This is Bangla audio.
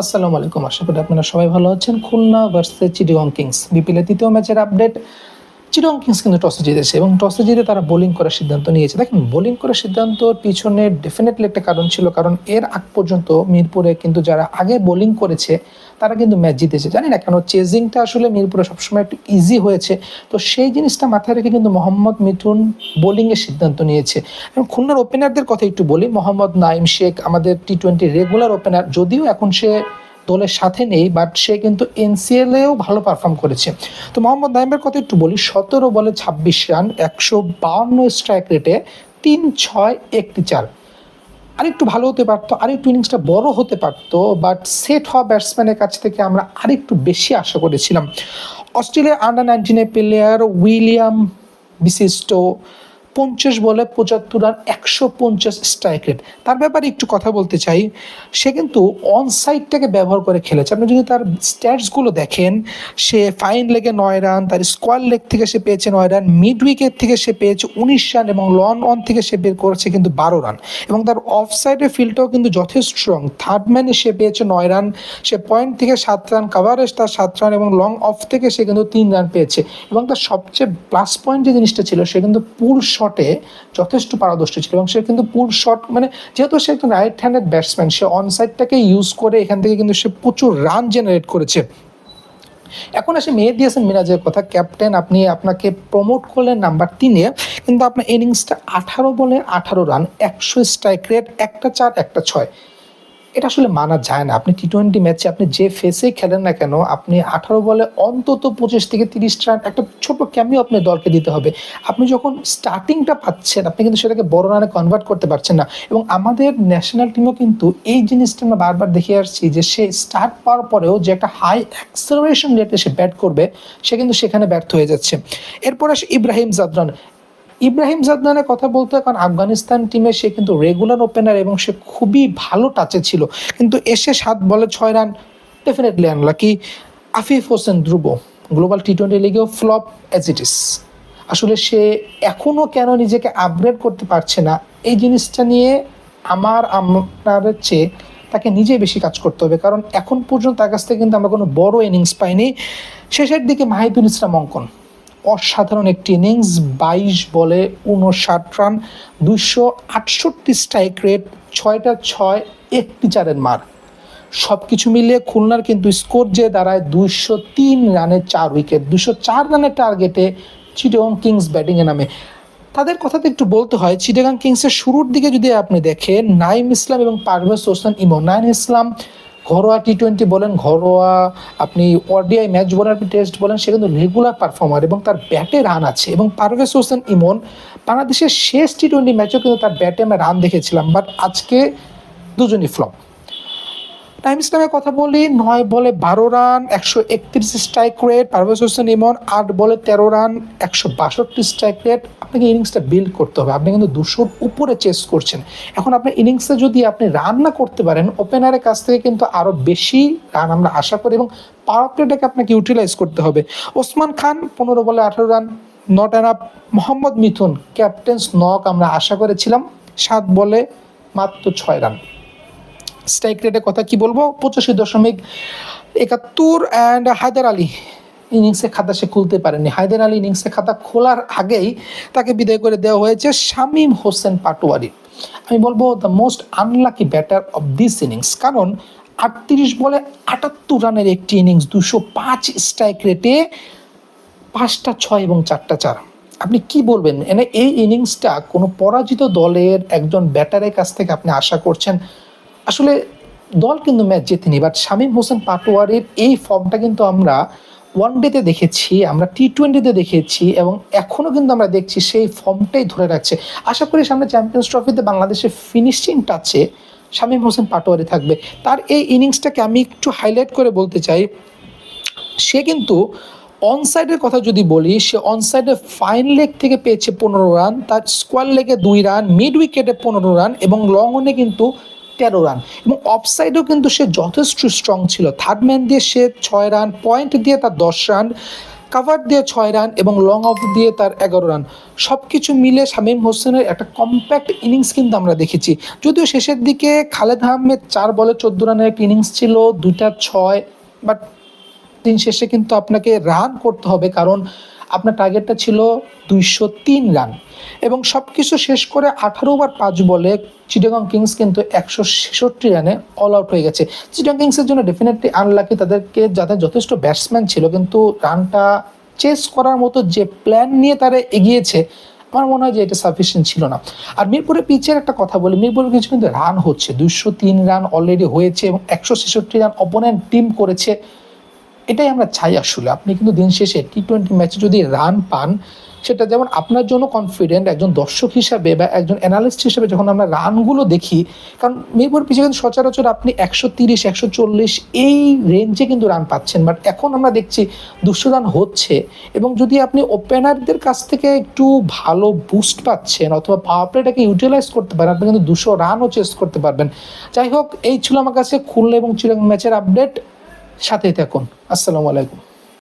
আসসালামু আলাইকুম। আশা করি আপনারা সবাই ভালো আছেন। Khulna versus Chittagong Kings. বিপিএলের তৃতীয় ম্যাচের আপডেট। চিটিগং কিংস কিন্তু টসে জিতেছে এবং টসে জিতে তারা বোলিং করার সিদ্ধান্ত নিয়েছে। দেখেন বোলিং করার সিদ্ধান্তর পিছনে ডেফিনেটলি একটা কারণ ছিল, কারণ এর আগ পর্যন্ত মিরপুরে কিন্তু যারা আগে বোলিং করেছে, তারা কিন্তু ম্যাচ জিতেছে। জানি না কেন চেজিংটা আসলে মিরপুরে সবসময় একটু ইজি হয়েছে। তো সেই জিনিসটা মাথায় রেখে কিন্তু মোহাম্মদ মিথুন বোলিংয়ের সিদ্ধান্ত নিয়েছে। এবং খুলনার ওপেনারদের কথা একটু বলি, মোহাম্মদ নাইম শেখ, আমাদের টি টোয়েন্টি রেগুলার ওপেনার যদিও এখন সে দলের সাথে নেই বাট সে কিন্তু এনসিএলেও ভালো পারফর্ম করেছে। তো মোহাম্মদ নাইমের কথা একটু বলি, সতেরো বলে ছাব্বিশ রান, একশো বাউন্ন স্ট্রাইক রেটে তিন ছয় একটি চার। আরেকটু ভালো হতে পারতো, আরেকটু ইনিংসটা বড় হতে পারতো বাট সেট হওয়া ব্যাটসম্যানের কাছ থেকে আমরা আরেকটু বেশি আশা করেছিলাম। অস্ট্রেলিয়া আন্ডার নাইনটিনের প্লেয়ার উইলিয়াম বিশিষ্ট পঞ্চাশ বলে পঁচাত্তর রান একশো পঞ্চাশ স্ট্রাইক রেট তার ব্যাপারে একটু কথা বলতে চাই। সে কিন্তু অন সাইডটাকে ব্যবহার করে খেলেছে। আপনি যদি তার স্ট্যাটসগুলো দেখেন, সে ফাইন লেগে নয় রান তার স্কোয়ার লেগ থেকে সে পেয়েছে নয় রান মিড উইকেট থেকে সে পেয়েছে উনিশ রান এবং লন অন থেকে সে বের করেছে কিন্তু বারো রান এবং তার অফ সাইডের ফিল্ডটাও কিন্তু যথেষ্ট স্ট্রং থার্ড ম্যানে সে পেয়েছে নয় রান সে পয়েন্ট থেকে সাত রান কাভারেজ তার সাত রান এবং লং অফ থেকে সে কিন্তু তিন রান পেয়েছে। এবং তার সবচেয়ে প্লাস পয়েন্ট যে জিনিসটা ছিল, সে কিন্তু পুল শটে যথেষ্ট পারদর্শী ছিল এবং সে কিন্তু পুল শট মানে যেহেতু সে একজন রাইট হ্যান্ডেড ব্যাটসম্যান সে অন সাইডটাকে ইউজ করে এখান থেকে কিন্তু সে প্রচুর রান জেনারেট করেছে। এখন আসে মেয়ে দিয়েছেন মিরাজের কথা। ক্যাপ্টেন আপনি আপনাকে প্রমোট করলেন নাম্বার তিনে, কিন্তু আপনার ইনিংসটা আঠারো বলে আঠারো রান একশো স্ট্রাইক রেট একটা চার, একটা ছয়। এটা আসলে মানা যায় না। আপনি টি টোয়েন্টি ম্যাচে আপনি যে ফেসে খেলেন না কেন, আপনি আঠারো বলে অন্তত পঁচিশ থেকে তিরিশ রান একটা ছোট ক্যামিও আপনি দলকে দিতে হবে। আপনি যখন স্টার্টিংটা পাচ্ছেন, আপনি কিন্তু সেটাকে বড় রানে কনভার্ট করতে পারছেন না। এবং আমাদের ন্যাশনাল টিমও কিন্তু এই জিনিসটা আমরা বারবার দেখে আসছি যে সে স্টার্ট পাওয়ার পরেও যে একটা হাই অ্যাক্সেলারেশন রেটে সে ব্যাট করবে, সে কিন্তু সেখানে ব্যর্থ হয়ে যাচ্ছে। এরপর আসে ইব্রাহিম জাদরান। ইব্রাহিম জাদনানের কথা বলতে এখন আফগানিস্তান টিমে সে কিন্তু রেগুলার ওপেনার এবং সে খুবই ভালো টাচে ছিল। কিন্তু এসে সাত বলে ছয় run definitely unlucky Afif Hossain ধ্রুব গ্লোবাল টি টোয়েন্টি লিগেও ফ্লপ অ্যাজ ইট ইস আসলে সে এখনও কেন নিজেকে আপগ্রেড করতে পারছে না, এই জিনিসটা নিয়ে আমার আপনার চেয়ে তাকে নিজে বেশি কাজ করতে হবে, কারণ এখন পর্যন্ত তার কাছ থেকে কিন্তু আমরা কোনো বড় ইনিংস পাইনি। শেষের দিকে মাহিদুল ইসলাম অঙ্কন অসাধারণ একটি ইনিংস বাইশ বলে উনষাট রান দুইশো আটষট্টি স্ট্রাইক রেট ছয়টা ছয়, একটি চারের মার। সব কিছু মিলিয়ে খুলনার কিন্তু স্কোর যে দাঁড়ায় দুইশো তিন রানে চার উইকেট দুশো চার রানের টার্গেটে চিটগং কিংস ব্যাটিংয়ে নামে। তাদের কথাতে একটু বলতে হয় চিটাগাং কিংসের শুরুর দিকে যদি আপনি দেখেন, নাইম ইসলাম এবং পারভেজ হোসেন ইমন নাইম ইসলাম ঘরোয়া টি টোয়েন্টি বলেন, ঘরোয়া আপনি ওডিআই ম্যাচ বলেন আপনি টেস্ট বলেন, সে কিন্তু রেগুলার পারফর্মার এবং তার ব্যাটে রান আছে। এবং পারভেজ হোসেন ইমন, বাংলাদেশের শেষ টি টোয়েন্টি ম্যাচেও কিন্তু তার ব্যাটে আমরা রান দেখেছিলাম বাট আজকে দুজনই ফ্লপ টাইম ইসলামের কথা বলি, নয় বলে বারো রান, একশো একত্রিশ স্ট্রাইক রেট পারভেজ হোসেন ইমন, আট বলে তেরো রান, একশো বাষট্টি স্ট্রাইক রেট আপনাকে ইনিংসটা বিল্ড করতে হবে। আপনি কিন্তু দুশোর উপরে চেস করছেন। এখন আপনার ইনিংসে যদি আপনি রান না করতে পারেন ওপেনারের কাছ থেকে কিন্তু আরও বেশি রান আমরা আশা করি এবং পাওয়ার প্লেটাকে আপনাকে ইউটিলাইজ করতে হবে। ওসমান খান, পনেরো বলে আঠারো run not an up Mohammad Mithun captain's knock আমরা আশা করেছিলাম, সাত বলে মাত্র ছয় রান। স্ট্রাইক রেটের কথা কি বলব? পঁচাশি দশমিক একাত্তর অ্যান্ড হায়দার আলী ইনিংসে খাতা সে খুলতে পারেনি। হায়দার আলী ইনিংসে খাতা খোলার আগেই তাকে বিদায় করে দেওয়া হয়েছে শামীম হোসেন পাটোয়ারি। আমি বলব the most unlucky batter of this innings কারণ আটত্রিশ বলে আটাত্তর রানের একটি ইনিংস দুশো পাঁচ স্ট্রাইক রেটে পাঁচটা ছয় এবং চারটা চার। আপনি কি বলবেন? এনে এই ইনিংসটা কোনো পরাজিত দলের একজন ব্যাটারের কাছ থেকে আপনি আশা করছেন? আসলে দল কিন্তু ম্যাচ জেতেনি বাট শামীম হোসেন পাটোয়ারির এই ফর্মটা কিন্তু আমরা ওয়ান ডেতে দেখেছি, আমরা টি টোয়েন্টিতে দেখেছি এবং এখনও কিন্তু আমরা দেখছি সেই ফর্মটাই ধরে রাখছে। আশা করি সামনে চ্যাম্পিয়ন্স ট্রফিতে বাংলাদেশের ফিনিশিং টাচে শামীম হোসেন পাটোয়ারি থাকবে। তার এই ইনিংসটাকে আমি একটু হাইলাইট করে বলতে চাই, সে কিন্তু অনসাইডের কথা যদি বলি, সে অনসাইডে ফাইন লেগ থেকে পেয়েছে পনেরো রান তার স্কোয়ার লেগে দুই রান মিড উইকেটে পনেরো রান এবং লং অনে কিন্তু তেরো রান। এবং অফসাইডেও কিন্তু সে যথেষ্ট স্ট্রং ছিল। থার্ড ম্যান দিয়ে সে ছয় রান পয়েন্ট দিয়ে তার দশ রান কাভার দিয়ে ছয় রান এবং লং অফ দিয়ে তার এগারো রান। সব কিছু মিলে শামীম হোসেনের একটা কম্প্যাক্ট ইনিংস কিন্তু আমরা দেখেছি। যদিও শেষের দিকে খালেদ আহমেদ চার বলে চোদ্দ রানের একটা ইনিংস ছিল, দুইটা ছয় বাট দিন শেষে কিন্তু আপনাকে রান করতে হবে কারণ আপনার টার্গেটটা ছিল দুইশো তিন রান এবং সব কিছু শেষ করে আঠারো ওভার পাঁচ বলে চিটাগং কিংস কিন্তু একশো ছেষট্টি রানে অল আউট হয়ে গেছে। চিটাগং কিংসের জন্য ডেফিনেটলি আনলাকি তাদেরকে যাদের যথেষ্ট ব্যাটসম্যান ছিল কিন্তু রানটা চেস করার মতো যে প্ল্যান নিয়ে তারা এগিয়েছে, আমার মনে হয় যে এটা সাফিসিয়েন্ট ছিল না। আর মিরপুরের পিচের একটা কথা বলি মিরপুরের কিছু কিন্তু রান হচ্ছে। দুইশো তিন রান অলরেডি হয়েছে এবং একশো ছেষট্টি রান অপোনেন্ট টিম করেছে। এটাই আমরা চাই আসলে। আপনি কিন্তু দিন শেষে টি টোয়েন্টি ম্যাচে যদি রান পান, সেটা যেমন আপনার জন্য কনফিডেন্ট একজন দর্শক হিসাবে বা একজন অ্যানালিস্ট হিসাবে যখন আমরা রানগুলো দেখি, কারণ মিরপুর পিছিয়ে কিন্তু সচরাচর আপনি একশো তিরিশ, একশো চল্লিশ এই রেঞ্জে কিন্তু রান পাচ্ছেন। বাট এখন আমরা দেখছি দুশো রান হচ্ছে এবং যদি আপনি ওপেনারদের কাছ থেকে একটু ভালো বুস্ট পাচ্ছেন অথবা পাওয়ার প্লেটাকে ইউটিলাইজ করতে পারেন, আপনি কিন্তু দুশো রানও চেস করতে পারবেন। যাই হোক, এই ছিল আমার কাছে খুলনা এবং চিরাং ম্যাচের আপডেট সাথেই থাকুন। আসসালামু আলাইকুম।